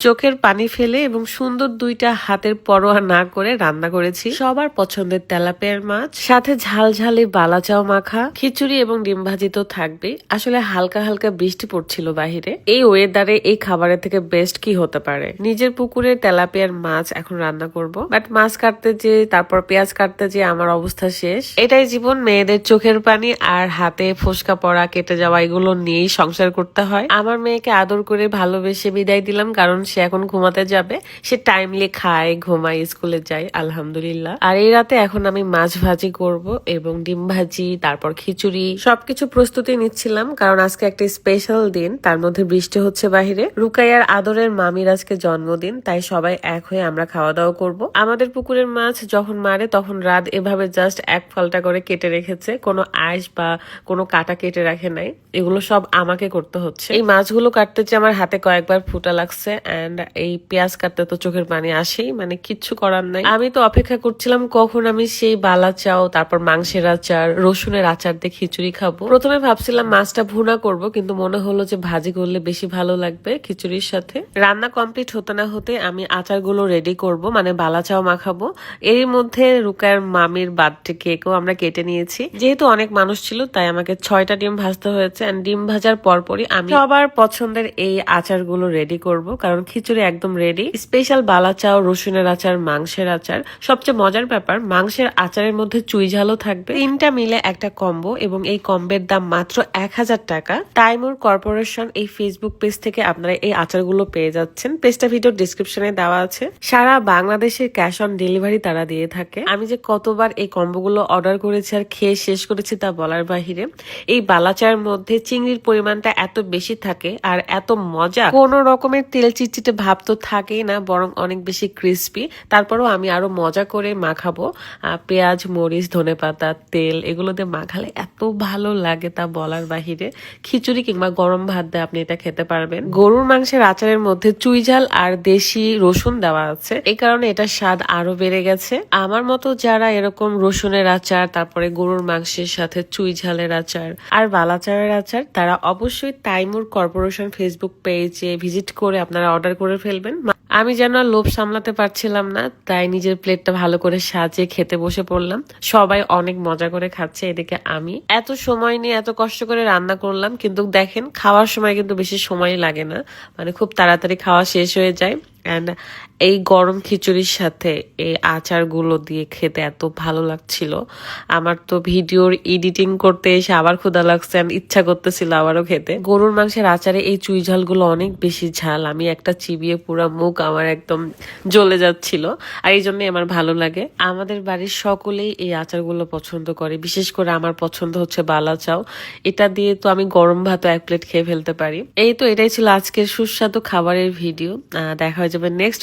চোখের পানি ফেলে এবং সুন্দর দুইটা হাতের পরোয়া না করে রান্না করেছি। সবার পছন্দের তেলাপিয়ার মাছ, সাথে ঝাল ঝালে বালাচাও মাখা, খিচুড়ি এবং ডিম ভাজি তো থাকবেই। আসলে হালকা হালকা বৃষ্টি পড়ছিল বাহিরে। এই ওয়েদারে এই খাবারের থেকে বেস্ট কি হতে পারে? নিজের পুকুরে তেলাপিয়ার মাছ এখন রান্না করব। বাট মাছ কাটতে যে, তারপর পেঁয়াজ কাটতে যে আমার অবস্থা শেষ। এটাই জীবন, মেয়েদের চোখের পানি আর হাতে ফোসকা পড়া, কেটে যাওয়া, এগুলো নিয়েই সংসার করতে হয়। আমার মেয়েকে আদর করে ভালোবেসে বিদায় দিলাম, কারণ সে এখন ঘুমাতে যাবে। সে টাইমলি খায়, ঘুমায় স্কুলে যায়, আলহামদুলিল্লাহ। আর এই রাতে এখন আমি মাছ ভাজি করব এবং ডিম ভাজি, তারপর খিচুড়ি, সবকিছু প্রস্তুতি নিচ্ছিলাম কারণ আজকে একটা স্পেশাল দিন, তার মধ্যে বৃষ্টি হচ্ছে বাহিরে। রুকাইয়ার আদরের মামির আজকে জন্মদিন, তাই সবাই এক হয়ে আমরা খাওয়া দাওয়া করব। আমাদের পুকুরের মাছ যখন মারে, তখন রাত এভাবে জাস্ট এক ফালটা করে কেটে রেখেছে। কোনো আইস বা কোনো কাটা কেটে রাখে নাই। এগুলো সব আমাকে করতে হচ্ছে। এই মাছগুলো কাটতে যে আমার হাতে কয়েকবার ফুটা লাগছে অ্যান্ড এই পেঁয়াজ কাটতে তো চোখের পানি আসেই মানে কিচ্ছু করার নাই। আমি তো অপেক্ষা করছিলাম কখন আমি সেই বালা চাও, তারপর মাংসের আচার, রসুনের আচার দিয়ে খিচুড়ি খাব। প্রথমে ভাবছিলাম মাছটা ভুনা করব, কিন্তু মনে হলো যে ভাজি করলে বেশি ভালো লাগবে খিচুড়ির সাথে। রান্না কমপ্লিট হতে না হতে আমি আচারগুলো রেডি করব মানে বালা চাও মাখাবো। এরই মধ্যে রুকার মামির বার্থডে কেকও আমরা কেটে নিয়েছি। যেহেতু অনেক মানুষ ছিল, তাই আমাকে ছয়টা ডিম ভাজতে হয়েছে ডিম ভাজার পরপরই আমি সবার পছন্দের এই আচারগুলো রেডি করব, কারণ খিচুড়ি একদম রেডি স্পেশাল বালা চাও রসুনের আচার, মাংসের আচার। সবচেয়ে মজার ব্যাপার, মাংসের আচারের মধ্যে চুই ঝালও থাকবে। তিনটা মিলে একটা কম্বো এবং এই কম্বের দাম মাত্র এক হাজার টাকা। তাইমুর কর্পোরেশন এই ফেসবুক পেজ থেকে আপনারা এই আচারগুলো পেয়ে যাচ্ছেন। পেজটা ভিডিও ডিসক্রিপশনে দেওয়া আছে। সারা বাংলাদেশের ক্যাশ অন ডেলিভারি তারা দিয়ে থাকে। আমি যে কতবার এই কম্বোগুলো অর্ডার করেছি আর খেয়ে শেষ করেছি তা বলার বাহিরে, এই বালাচার মধ্যে চিংড়ির পরিমাণটা এত বেশি থাকে আর এত মজা, কোন রকমের তেল চিটচিটে ভাব তো থাকেই না, বরং অনেক বেশি ক্রিস্পি তারপরেও আমি আরও মজা করে মাখাবো। পেঁয়াজ, মরিচ, ধনে পাতা, তেল, এগুলো দিয়ে মাখালে এত ভালো লাগে তা বলার বাহিরে। খিচুড়ি কিংবা গরম ভাত দিয়ে আপনি এটা খেতে পারবেন। গরুর মাংসের আচারের মধ্যে চুই ঝাল আর দেশি রসুন দেওয়া আছে। এই কারণে এটার স্বাদ আরও বেড়ে গেছে। আমার মতো যারা এরকম রসুনের আচার, তারপরে গরুর মাংসের সাথে চুই ঝালের আচার আর বালাচারের আচার, তারা অবশ্যই তাইমুর কর্পোরেশন ফেসবুক পেজে ভিজিট করে আপনারা অর্ডার করে ফেলবেন। আমি যেন লোভ সামলাতে পারছিলাম না, তাই নিজের প্লেটটা ভালো করে সাজিয়ে খেতে বসে পড়লাম। সবাই অনেক মজা করে খাচ্ছে এদিকে আমি। এত সময় নিয়ে এত কষ্ট করে রান্না করলাম, কিন্তু দেখেন, খাওয়ার সময় কিন্তু বেশি সময় লাগে না। মানে খুব তাড়াতাড়ি খাওয়া শেষ হয়ে যায়। অ্যান্ড এই গরম খিচুড়ির সাথে এই আচারগুলো দিয়ে খেতে এত ভালো লাগছিল। আমার তো ভিডিওর এডিটিং করতে এসে আবার ক্ষুধা লাগছে and ইচ্ছা করতেছিল আবারও খেতে। গরুর মাংসের আচারে এই চুই ঝালগুলো অনেক বেশি ঝাল, আমি একটা চিবিয়ে পুরো মুখ আমার একদম জ্বলে যাচ্ছিল, আর এই জন্যই আমার ভালো লাগে। আমাদের বাড়ির সকলেই এই আচারগুলো পছন্দ করে, বিশেষ করে আমার পছন্দ হচ্ছে বালা চাও এটা দিয়ে তো আমি গরম ভাত এক প্লেট খেয়ে ফেলতে পারি। এই তো এটাই ছিল আজকের সুস্বাদু খাবারের ভিডিও। দেখা হয়ে যাবে নেক্সট